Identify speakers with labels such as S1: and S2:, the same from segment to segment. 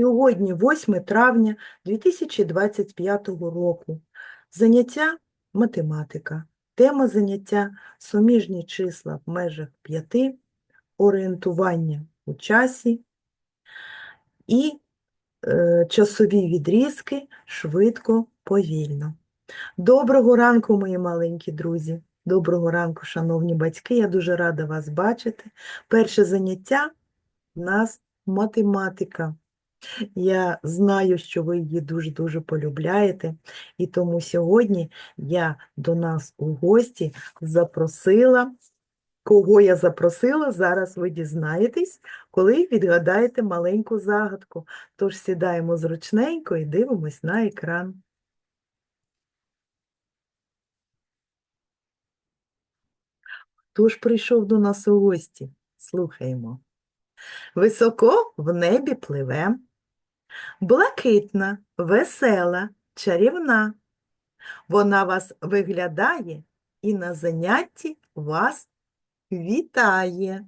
S1: Сьогодні 8 травня 2025 року. Заняття математика. Тема заняття суміжні числа в межах 5, орієнтування у часі і е, часові відрізки швидко, повільно. Доброго ранку, мої маленькі друзі. Доброго ранку, шановні батьки. Я дуже рада вас бачити. Перше заняття в нас математика. Я знаю, що ви її дуже-дуже полюбляєте, і тому сьогодні я до нас у гості запросила. Кого я запросила, зараз ви дізнаєтесь, коли відгадаєте маленьку загадку. Тож сідаємо зручненько і дивимось на екран. Хто ж прийшов до нас у гості? Слухаємо. Високо в небі пливе, блакитна, весела, чарівна. Вона вас виглядає і на занятті вас вітає.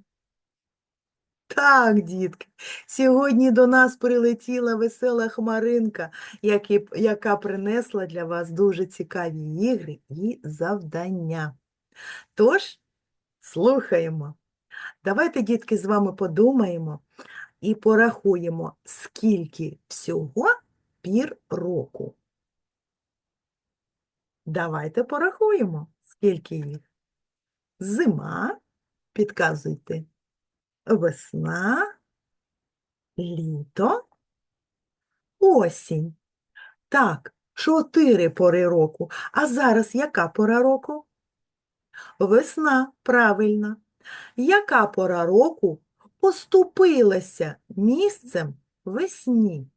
S1: Так, дітки, сьогодні до нас прилетіла весела хмаринка, яка принесла для вас дуже цікаві ігри і завдання. Тож, слухаємо. Давайте, дітки, з вами подумаємо і порахуємо, скільки всього пір року. Давайте порахуємо, скільки їх. Зима, підказуйте, весна, літо, осінь. Так, чотири пори року. А зараз яка пора року? Весна, правильно. Яка пора року поступилася місцем весні?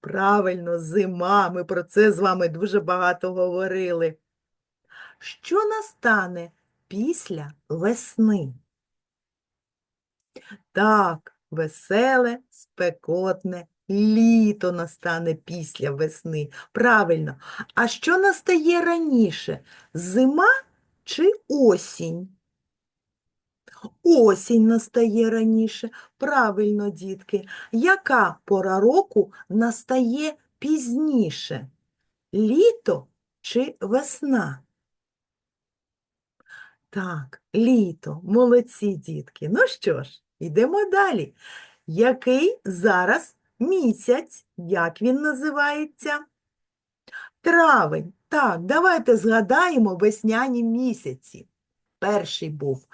S1: Правильно, зима. Ми про це з вами дуже багато говорили. Що настане після весни? Так, веселе, спекотне літо настане після весни. Правильно. А що настає раніше? Зима чи осінь? Осінь настає раніше. Правильно, дітки. Яка пора року настає пізніше? Літо чи весна? Так, літо. Молодці, дітки. Ну що ж, йдемо далі. Який зараз місяць? Як він називається? Травень. Так, давайте згадаємо весняні місяці. Перший був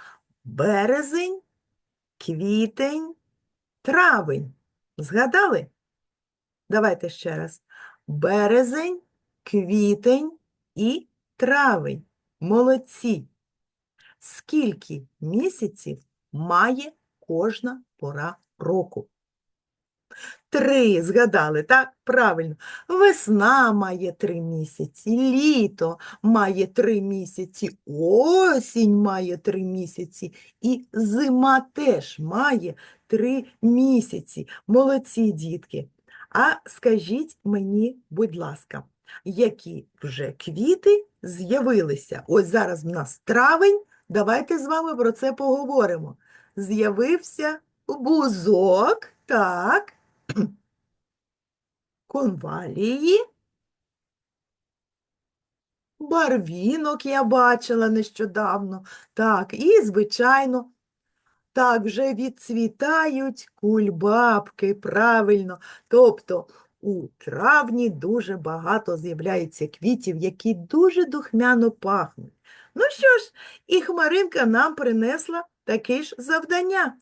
S1: березень, квітень, травень. Згадали? Давайте ще раз. Березень, квітень і травень. Молодці. Скільки місяців має кожна пора року? Три, згадали, так? Правильно. Весна має три місяці, літо має три місяці, осінь має три місяці, і зима теж має три місяці. Молодці, дітки. А скажіть мені, будь ласка, які вже квіти з'явилися? Ось зараз в нас травень, давайте з вами про це поговоримо. З'явився бузок, так конвалії, барвінок я бачила нещодавно. Так, і, звичайно, так вже відцвітають кульбабки, правильно. Тобто у травні дуже багато з'являється квітів, які дуже духмяно пахнуть. Ну що ж, і Хмаринка нам принесла таке ж завдання.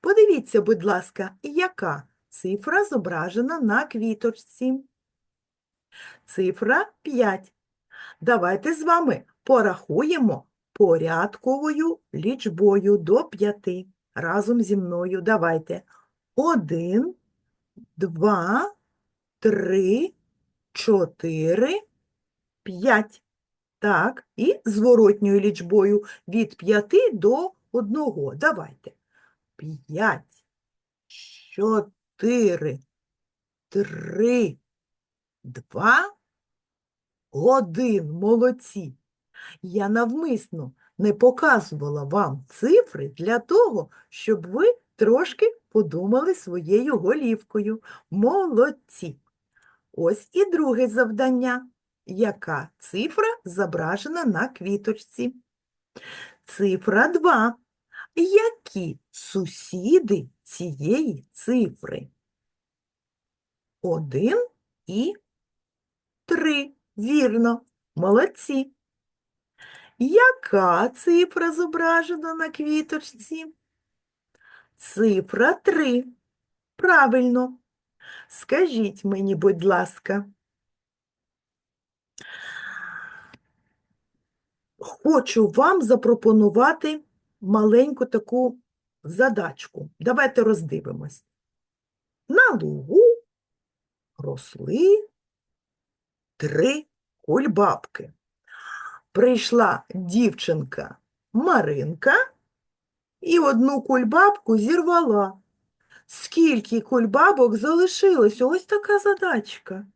S1: Подивіться, будь ласка, яка цифра зображена на квіточці. Цифра 5. Давайте з вами порахуємо порядковою лічбою до 5. Разом зі мною давайте. 1, 2, 3, 4, 5. Так, і зворотньою лічбою від 5 до 1. Давайте. 5, 4, 3, 2, 1. Молодці. Я навмисно не показувала вам цифри для того, щоб ви Трошки подумали своєю голівкою. Молодці. Ось і друге завдання. Яка цифра зображена на квіточці? Цифра 2. Які сусіди цієї цифри? Один і три. Вірно. Молодці. Яка цифра зображена на квіточці? Цифра 3. Правильно. Скажіть мені, будь ласка. Хочу вам запропонувати маленьку таку задачку. Давайте роздивимось. На лугу росли три кульбабки. Прийшла дівчинка Маринка і одну кульбабку зірвала. Скільки кульбабок залишилось? Ось така задачка.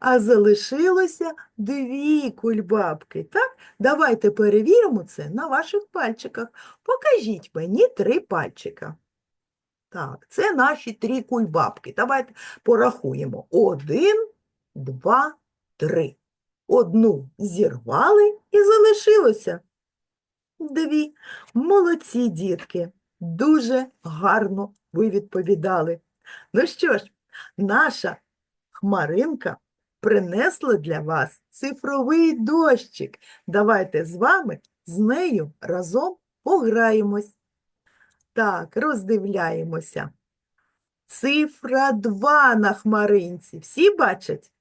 S1: А залишилося дві кульбабки. Так? Давайте перевіримо це на ваших пальчиках. Покажіть мені три пальчика. Так, це наші три кульбабки. Давайте порахуємо. Один, два, три. Одну зірвали і залишилося. Дві. Молодці, дітки. Дуже гарно ви відповідали. Ну що ж, наша хмаринка принесла для вас цифровий дощик. Давайте з вами з нею разом пограємось. Так, роздивляємося. Цифра 2 на хмаринці. Всі бачать?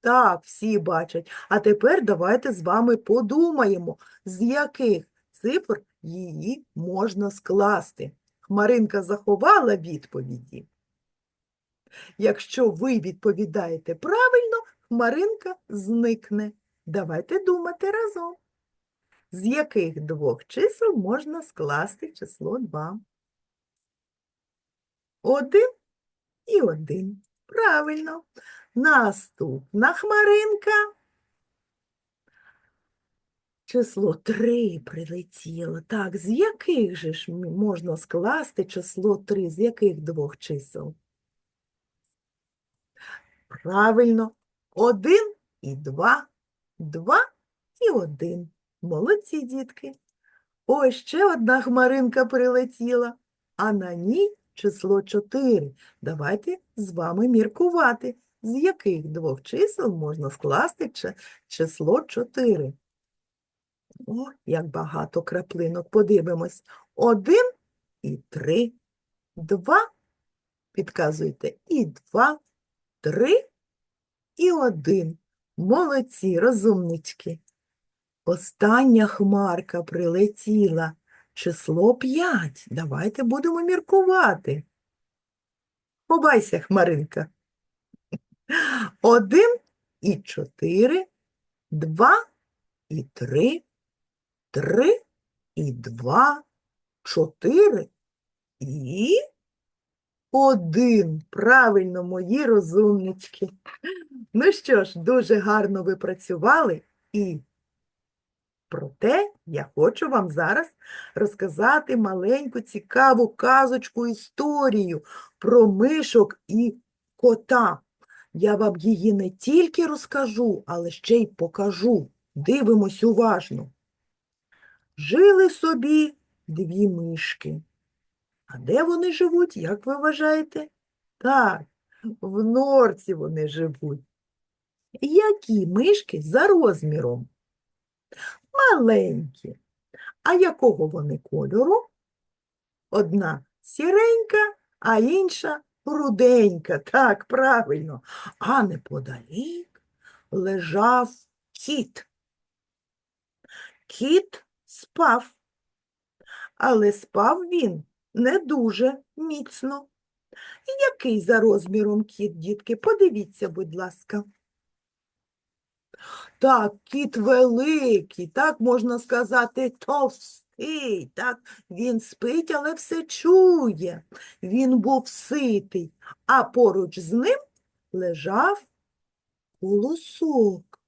S1: Так, всі бачать. А тепер давайте з вами подумаємо, з яких цифр її можна скласти. Хмаринка заховала відповіді. Якщо ви відповідаєте правильно, хмаринка зникне. Давайте думати разом. З яких двох чисел можна скласти число 2? Один і один. Правильно. Наступна хмаринка. Число 3 прилетіло. Так, з яких же ж можна скласти число 3? З яких двох чисел? Правильно. Один і два, два і один. Молодці, дітки. Ось ще одна хмаринка прилетіла, а на ній число 4. Давайте з вами міркувати, з яких двох чисел можна скласти число 4. О, як багато краплинок. Подивимось. Один і три, два, підказуйте, і два, три і один. Молодці, розумнички. Остання хмарка прилетіла. Число 5. Давайте будемо міркувати. Ховайся, хмаринка. Один і чотири, два і три, три і два, чотири і один. Правильно, мої розумнички. Ну що ж, дуже гарно ви працювали і проте я хочу вам зараз розказати маленьку цікаву казочку історію про мишок і кота. Я вам її не тільки розкажу, але ще й покажу. Дивимось уважно. Жили собі дві мишки. А де вони живуть, як ви вважаєте? Так, в норці вони живуть. Які мишки за розміром? Маленькі. А якого вони кольору? Одна сіренька, а інша руденька. Так, правильно. А неподалік лежав кіт. Кіт спав, але спав він не дуже міцно. Який за розміром кіт, дітки? Подивіться, будь ласка. Так, кіт великий, так можна сказати, товстий, так, він спить, але все чує. Він був ситий, а поруч з ним лежав колосок,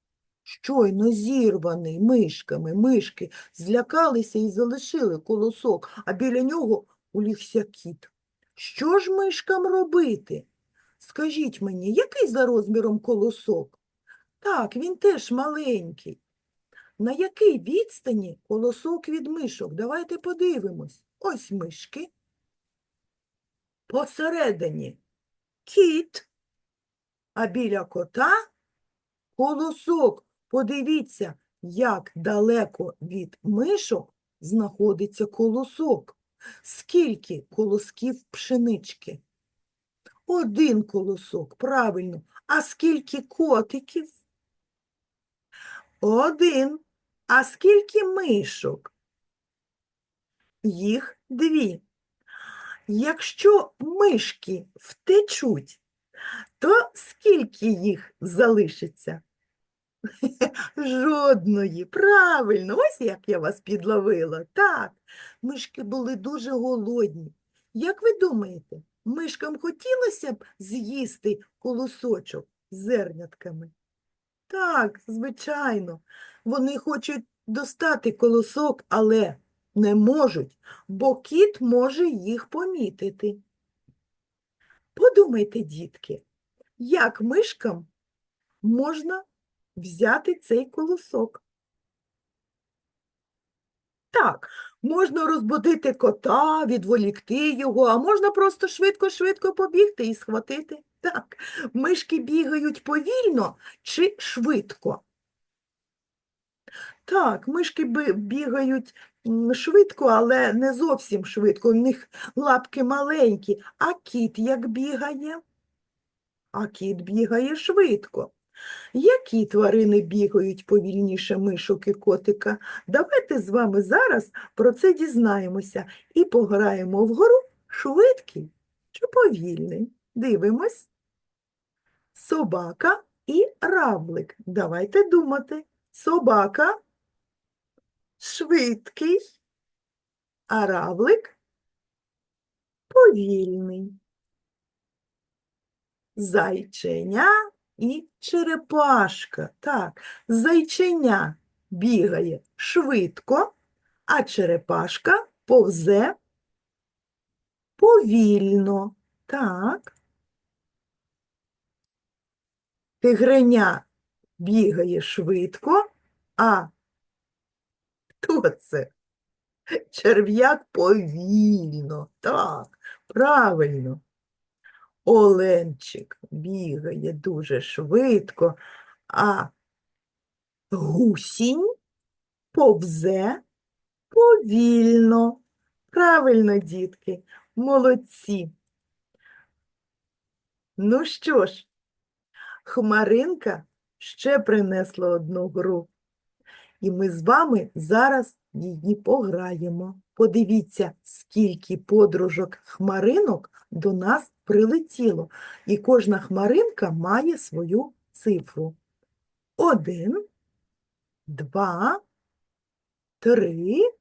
S1: щойно зірваний мишками. Мишки злякалися і залишили колосок, а біля нього улігся кіт. Що ж мишкам робити? Скажіть мені, який за розміром колосок? Так, він теж маленький. На якій відстані колосок від мишок? Давайте подивимось. Ось мишки. Посередині кіт, а біля кота колосок. Подивіться, як далеко від мишок знаходиться колосок. Скільки колосків пшенички? Один колосок, правильно. А скільки котиків? Один. А скільки мишок? Їх дві. Якщо мишки втечуть, то скільки їх залишиться? Жодної. Правильно, ось як я вас підловила. Так, мишки були дуже голодні. Як ви думаєте, мишкам хотілося б з'їсти колосочок з зернятками? Так, звичайно. Вони хочуть достати колосок, але не можуть, бо кіт може їх помітити. Подумайте, дітки, як мишкам можна взяти цей колосок? Так, можна розбудити кота, відволікти його, а можна просто швидко-швидко побігти і схватити. Так, мишки бігають повільно чи швидко? Так, мишки бігають швидко, але не зовсім швидко. У них лапки маленькі. А кіт як бігає? А кіт бігає швидко. Які тварини бігають повільніше мишок і котика? Давайте з вами зараз про це дізнаємося і пограємо вгору швидкий чи повільний. Дивимось. Собака і равлик. Давайте думати. Собака швидкий, а равлик повільний. Зайченя і черепашка. Так, зайченя бігає швидко, а черепашка повзе повільно. Так. Тигреня бігає швидко, а хто це? Черв'як повільно. Так, правильно. Оленчик бігає дуже швидко, а гусінь повзе повільно. Правильно, дітки, молодці. Ну що ж, Хмаринка ще принесла одну гру, і ми з вами зараз її пограємо. Подивіться, скільки подружок хмаринок до нас прилетіло, і кожна хмаринка має свою цифру. Один, два, три,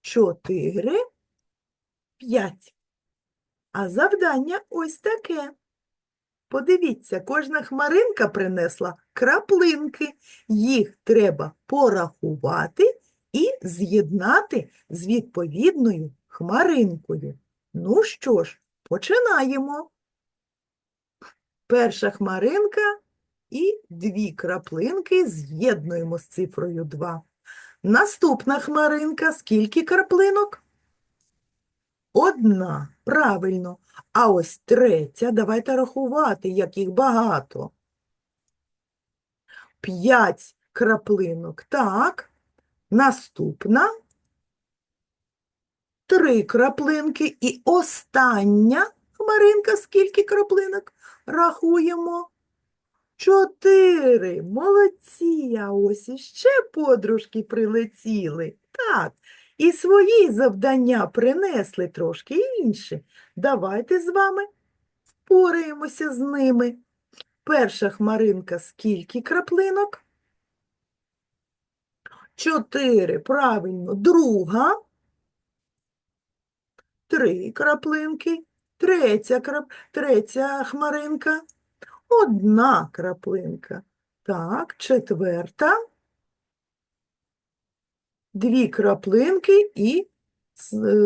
S1: чотири, п'ять. А завдання ось таке. Подивіться, кожна хмаринка принесла краплинки. Їх треба порахувати і з'єднати з відповідною хмаринкою. Ну що ж, починаємо. Перша хмаринка і дві краплинки з'єднуємо з цифрою 2. Наступна хмаринка скільки краплинок? Одна, правильно. А ось третя, давайте рахувати, як їх багато. П'ять краплинок. Так. Наступна. Три краплинки. І остання хмаринка. Скільки краплинок? Рахуємо. Чотири. Молодці. А ось іще подружки прилетіли. Так. І свої завдання принесли трошки інші. Давайте з вами впораємося з ними. Перша хмаринка скільки краплинок? Чотири, правильно. Друга. Три краплинки. Третя. Третя хмаринка. Одна краплинка. Так, четверта. Дві краплинки і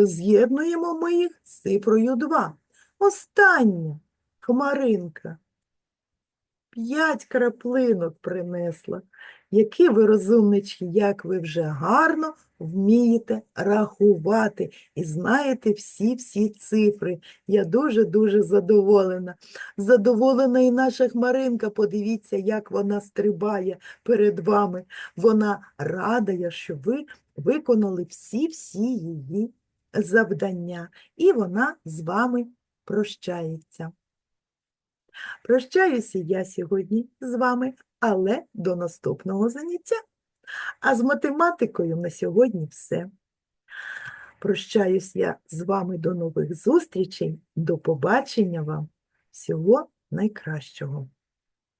S1: З'єднуємо ми їх з цифрою 2. Остання хмаринка. П'ять краплинок принесла. Які ви розумнички, як ви вже гарно вмієте рахувати і знаєте всі-всі цифри. Я дуже-дуже задоволена. Задоволена і наша хмаринка. Подивіться, як вона стрибає перед вами. Вона радає, що ви виконали всі-всі її завдання. І вона з вами прощається. Прощаюся я сьогодні з вами, але до наступного заняття. А з математикою на сьогодні все. Прощаюсь я з вами до нових зустрічей. До побачення вам. Всього найкращого.